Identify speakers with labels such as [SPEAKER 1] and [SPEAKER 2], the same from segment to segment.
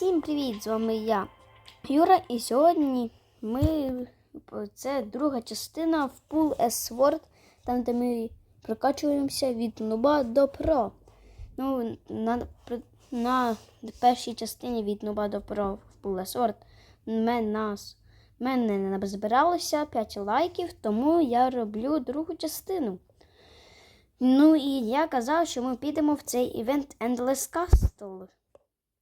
[SPEAKER 1] Всім привіт! З вами я, Юра, і сьогодні ми це друга частина в Pool Sword, там де ми прокачуємося від нуба до про. Ну, на, на першій частині від нуба до про в Pool Sword нас, мене не назбиралося 5 лайків, тому я роблю другу частину. Ну і я казав, що ми підемо в цей івент Endless Castle.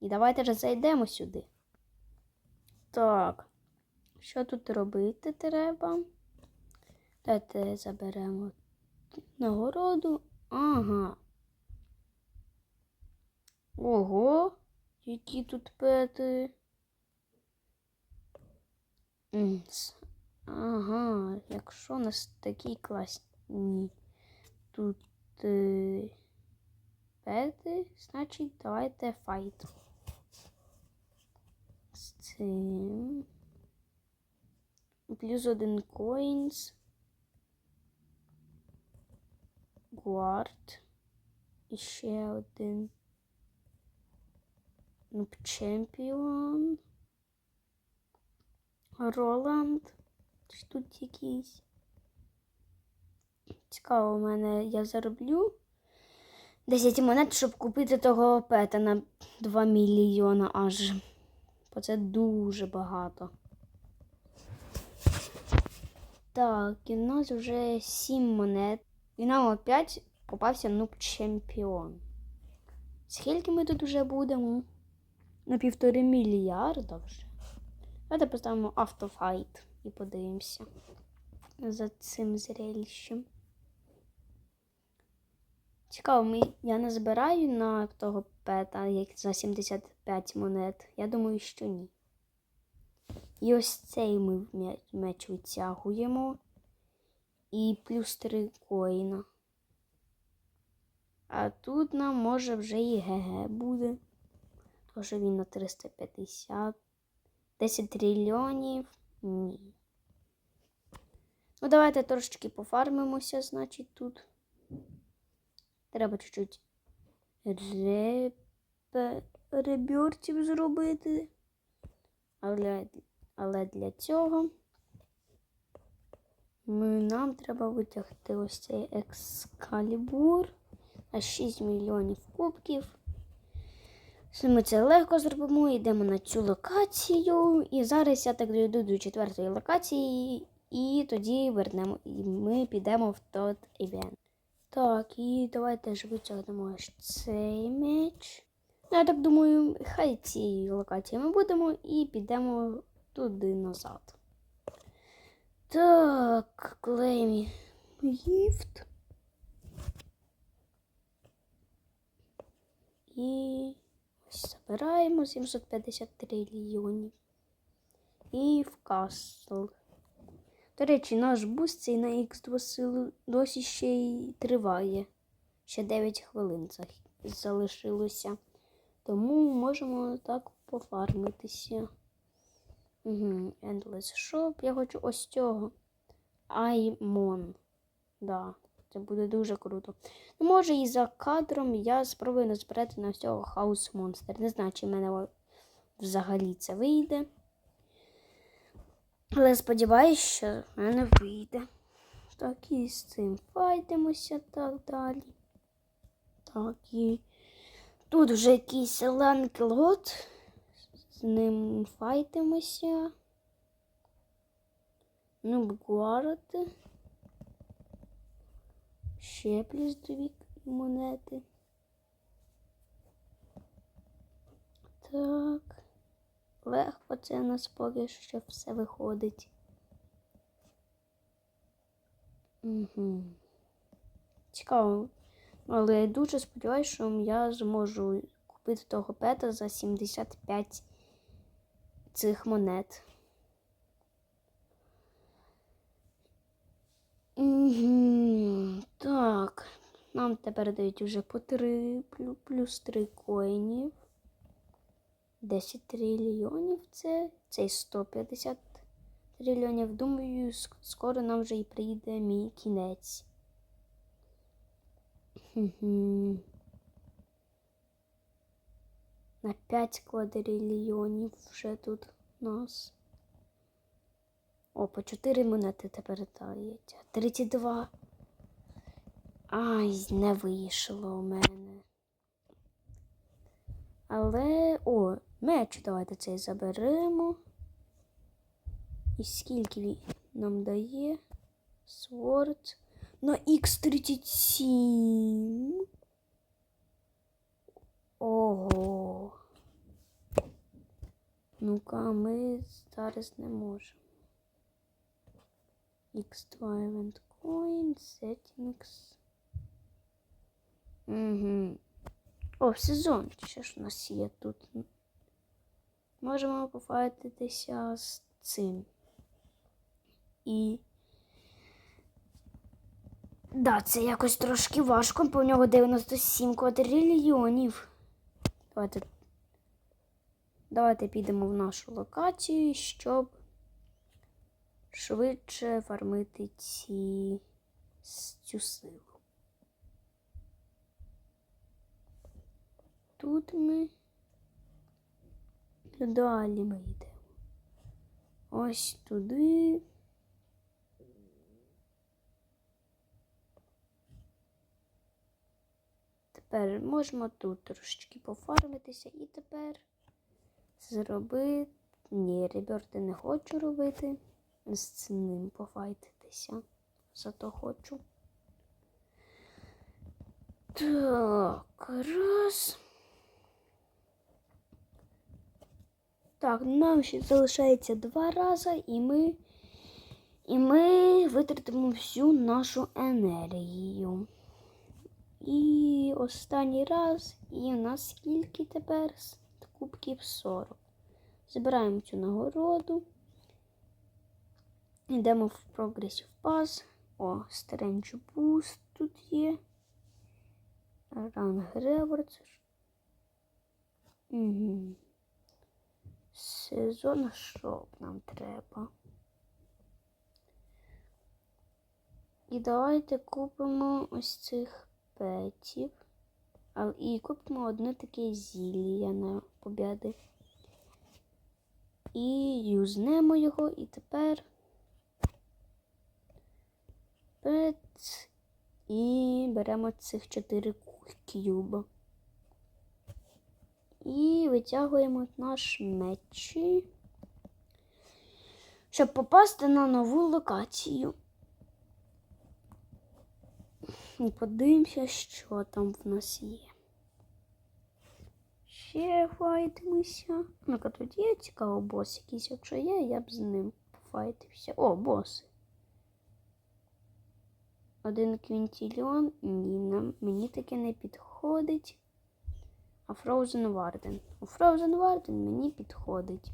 [SPEAKER 1] І давайте ж зайдемо сюди. Так. Що тут робити треба? Давайте заберемо нагороду. Ага. Ого, які тут пети. Ага, якщо у нас такі класні тут е, пети, значить давайте файт. З цим. Плюс один коінс. Гуард. І ще один. Нуб чемпіон. Роланд. Тут якийсь? Цікаво, у мене я зароблю 10 монет, щоб купити того пета на 2 мільйона аж. Бо це дуже багато. Так, і в нас вже 7 монет. І нам опять попався нуб чемпіон. Скільки ми тут вже будемо? На півтори мільярда вже. Давайте поставимо автофайт і подивимося за цим зрелищем. Цікаво, я не збираю на того пета як за 75 монет. Я думаю, що ні. І ось цей ми меч витягуємо. І плюс 3 коїна. А тут нам може вже і ГГ буде. Тож він на 350. 10 трильйонів. Ні. Ну, давайте трошечки пофармимося, значить, тут. Треба чуть-чуть ребе... ребертів зробити. Але, але для цього ми, нам треба витягти ось цей екскалібур на 6 мільйонів кубків. Ми це легко зробимо, йдемо на цю локацію. І зараз я так дойду до четвертої локації, і тоді вернемо, і ми підемо в тот івент. Так, і давайте ж витягнемо цей меч. Ну, Я так думаю, хай цієї локації ми будемо і підемо туди назад. Так, клеймі. Гіфт. І ось забираємо 750 трильйонів. І в касл. До речі, наш буст цей на Х2 силу досі ще й триває. Ще 9 хвилин залишилося. Тому можемо так пофармитися. Угу. Endless Shop. Я хочу ось цього. Аймон. Да, це буде дуже круто. Ну, може, і за кадром я спробую назбирати на всього House Monster. Не знаю, чи в мене взагалі це вийде. Але сподіваюся, що в мене вийде. Так, і з цим файтимося так далі. Так, і тут вже якийсь ланклот. З ним файтимося. Ну, букварити. Ще плюс дві монети. Так. Легко це у нас поки що все виходить. Угу. Цікаво. Але я дуже сподіваюся, що я зможу купити того пета за 75 цих монет. Так. Нам тепер дають вже по 3 плюс 3 коїнів. 10 трильйонів це. Цей 150 трильйонів. Думаю, скоро нам вже і прийде мій кінець. На 5 квадрильйонів вже тут нас. О, по 4 монети тепер дають. 32. Ай, не вийшло у мене. Але. О, меч давайте цей заберемо. І скільки він нам дає? Сворд. На Х37. Ого. Ну-ка, ми зараз не можемо. X2 Event Coin, Settings. Угу. О, сезон. Що ж у нас є тут? Можемо пофайтитися з цим. І. Да, це якось трошки важко, бо в нього 97 квадрильйонів. Давайте. Давайте підемо в нашу локацію, щоб швидше фармити ці... цю силу. Тут ми далі ми йдемо. Ось туди. Тепер можемо тут трошечки пофармитися і тепер зробити. Ні, реберти не хочу робити. З цим пофайтитися. Зато хочу. Так, раз. Так, нам ще залишається два рази, і ми, і ми витратимо всю нашу енергію. І останній раз, і у нас скільки тепер? Кубків 40. Забираємо цю нагороду. Йдемо в Progressive Pass. О, Strange Boost тут є. Ранг Rewards. Угу. Сезон шоп нам треба. І давайте купимо ось цих петів. І купимо одне таке зілля на побіди. І юзнемо його, і тепер пет. І беремо цих чотири кюба. І витягуємо наш меч, щоб попасти на нову локацію. І подивимося, що там в нас є. Ще файтимося. Ну-ка, тут є цікаво бос якийсь. Якщо є, я б з ним пофайтився. О, боси. Один квінтільйон. Ні, нам, мені таке не підходить. А Frozen Warden. У Frozen Warden мені підходить.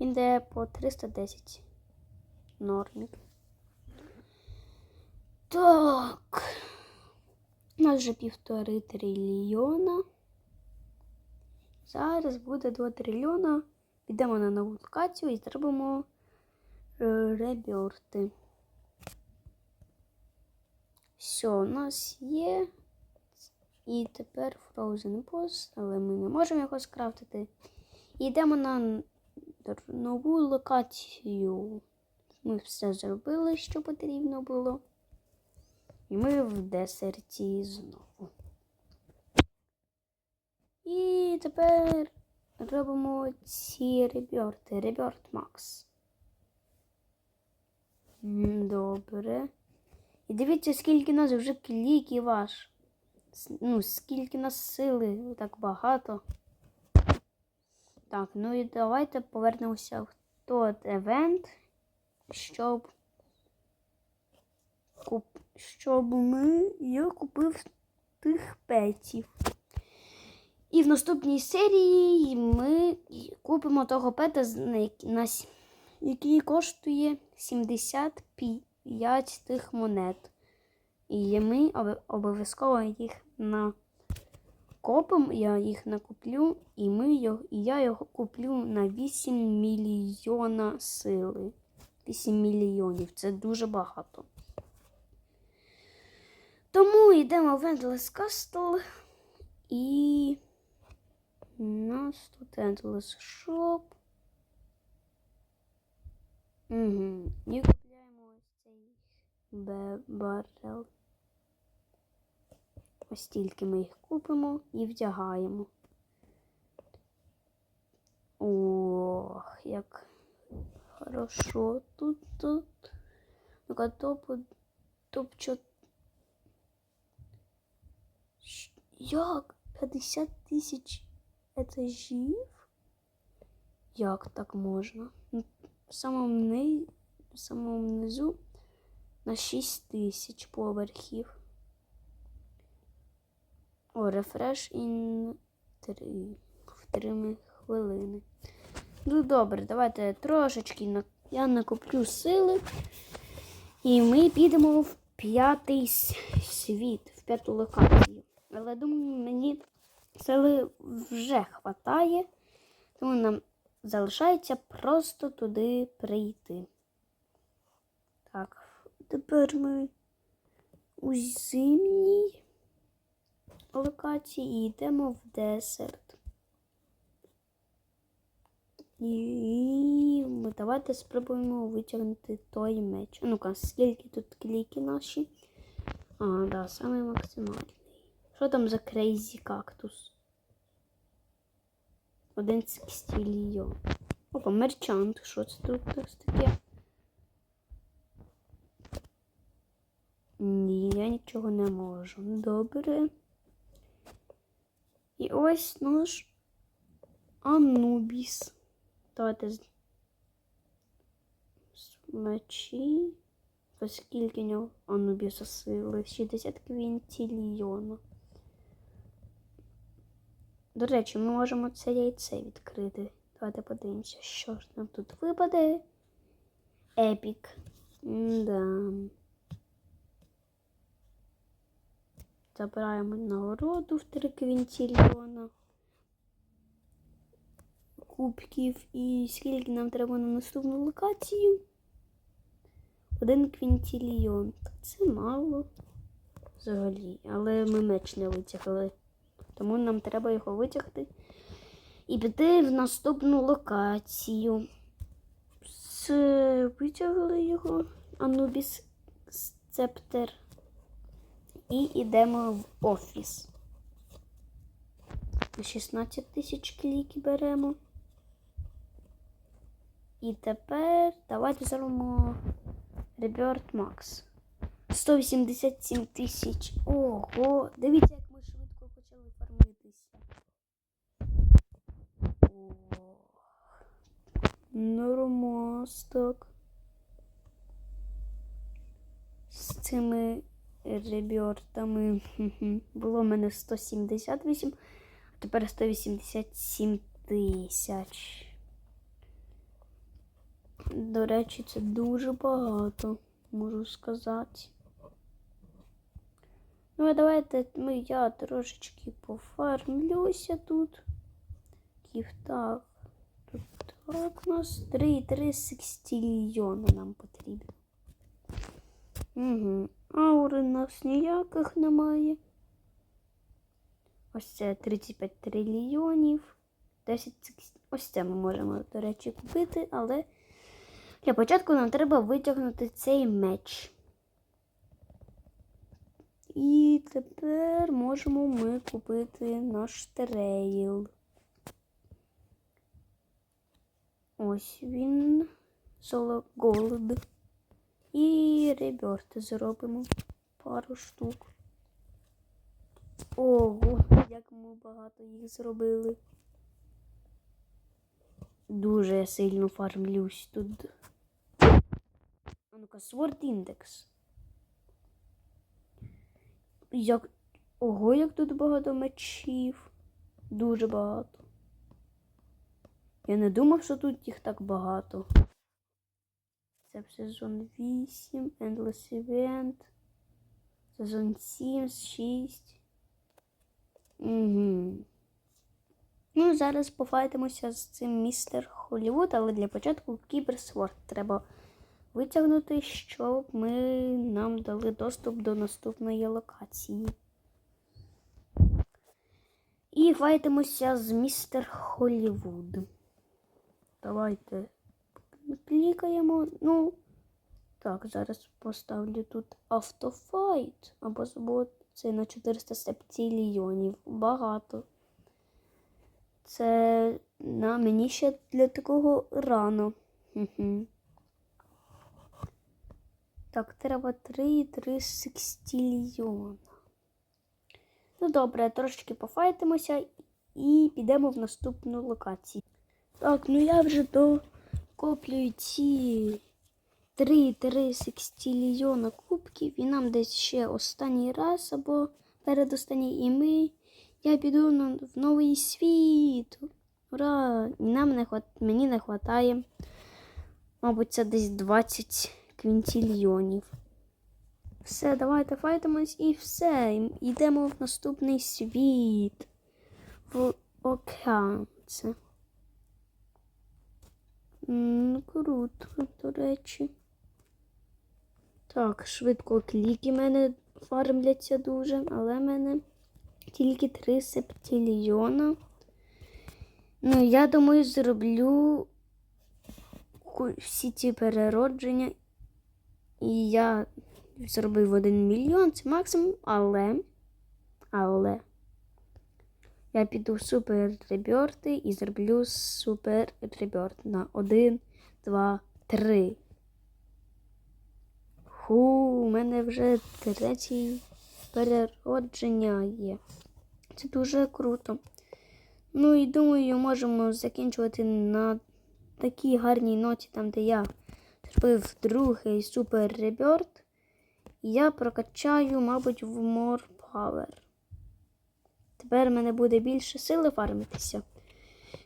[SPEAKER 1] Він дає по 310 нормів. Так. У нас вже півтори трильйона. Зараз буде 2 трильйона. Підемо на нову локацію і зробимо е, реберти. Все, у нас є. І тепер Frozen Boss, але ми не можемо його скрафтити. І йдемо на нову локацію. Ми все зробили, що потрібно було. І ми в десерті знову. І тепер робимо ці реберти. Реберт Макс. Добре. І дивіться, скільки нас вже кліків аж. Ну, скільки нас сили, так багато. Так, ну і давайте повернемося в той евент, щоб, куп... щоб ми я купив тих петів. І в наступній серії ми купимо того пета, який коштує 75 тих монет. І ми обов'язково їх накопимо, я їх накуплю, і, ми його, і я його куплю на 8 мільйона сили. 8 мільйонів це дуже багато. Тому йдемо в Endless Castle і У нас тут Endless Shop. Угу. І купляємо ось цей барел. Ось тільки ми їх купимо і вдягаємо. Ох, як хорошо тут тут. Ну-ка, топ, топ чо... Як? 50 тисяч етажів? Як так можна? Ну, В самому, в самому низу на 6 тисяч поверхів. О, рефреш ін 3. В 3 хвилини. Ну добре, давайте трошечки я накоплю сили. І ми підемо в п'ятий світ, в п'яту локацію. Але думаю, мені сили вже хватає, тому нам залишається просто туди прийти. Так, тепер ми у зимній локації і йдемо в десерт. І давайте спробуємо витягнути той меч. Ну-ка, скільки тут кліки наші? А, да, самий максимальний. Що там за крейзі кактус? Один секстільйон. Опа, мерчант. Що це тут таке? Ні, я нічого не можу. Добре. І ось наш Анубіс. Давайте з... з мечі. То скільки нього Анубіса сили? 60 квінтільйона. До речі, ми можемо це яйце відкрити. Давайте подивимося, що ж нам тут випаде. Епік. Да. Забираємо нагороду в 3 квінтільйона кубків. І скільки нам треба на наступну локацію? Один квінтільйон. Це мало взагалі. Але ми меч не витягли. Тому нам треба його витягти і піти в наступну локацію. С- Витягли його Анубіс Сцептер. І йдемо в офіс. На 16 тисяч клік беремо. І тепер давайте зробимо Rebirth Max. 187 тисяч. Ого! Дивіться, як ми швидко почали фармитися. Нормас. З цими ребертами було в мене 178, а тепер 187 тисяч. До речі, це дуже багато, можу сказати. Ну, а давайте ми, я трошечки пофармлюся тут. Кіфтак. Тут так у нас 3,3 секстільйони нам потрібно. Угу. Аури нас ніяких немає. Ось це 35 трильйонів. 10 секс- Ось це ми можемо, до речі, купити, але для початку нам треба витягнути цей меч. І тепер можемо ми купити наш трейл. Ось він. Соло Голд. І реберти зробимо. Пару штук. Ого, як ми багато їх зробили. Дуже сильно фармлюсь тут. А ну-ка, Sword Index. Як... Ого, як тут багато мечів. Дуже багато. Я не думав, що тут їх так багато. Це сезон 8, Endless Event. Сезон 7, 6. Угу. Ну, зараз пофайтимося з цим містер Холлівуд, але для початку кіберсворд треба витягнути, щоб ми нам дали доступ до наступної локації. І файтимося з містер Холлівуд. Давайте клікаємо. Ну, так, зараз поставлю тут автофайт. Або це на 400 септиліонів. Багато. Це на мені ще для такого рано. Так, треба 3,3 секстильйона. Ну добре, трошечки пофайтимося і підемо в наступну локацію. Так, ну я вже докоплюю ці 3,3 секстильйона кубків і нам десь ще останній раз або передостанній і ми. Я піду в новий світ. Ура! Нам не хват... мені не вистачає. Мабуть, це десь 20 квінтільйонів. Все, давайте файтимось і все. Йдемо в наступний світ. В океан. Це. Ну, круто, до речі. Так, швидко кліки в мене фармляться дуже, але в мене тільки 3 септильйона. Ну, я думаю, зроблю всі ці переродження. І я зробив 1 мільйон, це максимум, але. Але. Я піду в супер реберти і зроблю супер реберт на 1, 2, 3. Ху, у мене вже третій переродження є. Це дуже круто. Ну і думаю, можемо закінчувати на такій гарній ноті, там, де я зробив другий супер реберт. Я прокачаю, мабуть, в More Power. Тепер в мене буде більше сили фармитися.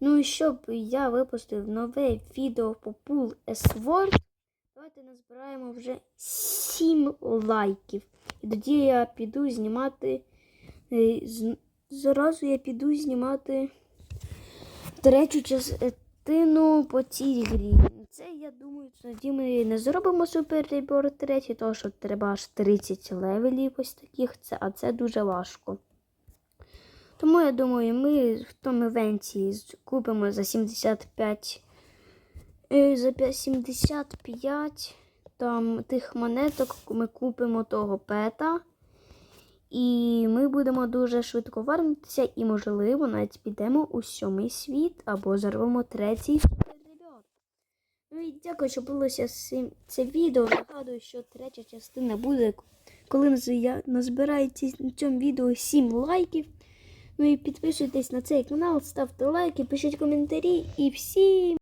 [SPEAKER 1] Ну і щоб я випустив нове відео по Pool S-Word, давайте назбираємо вже 7 лайків. І тоді я піду знімати. е, Зразу я піду знімати третю частину по цій грі. Це, я думаю, тоді ми не зробимо супер ребор третій, тому що треба аж 30 левелів ось таких, це, а це дуже важко. Тому я думаю, ми в тому з- купимо за 75 е, за 75 там тих монеток ми купимо того пета. І ми будемо дуже швидко фармитися і, можливо, навіть підемо у сьомий світ або зробимо третій. Ну і дякую, що булося це відео. Нагадую, що третя частина буде, коли наз- назбирається на цьому відео 7 лайків. Ну і підписуйтесь на цей канал, ставте лайки, пишіть коментарі і всім.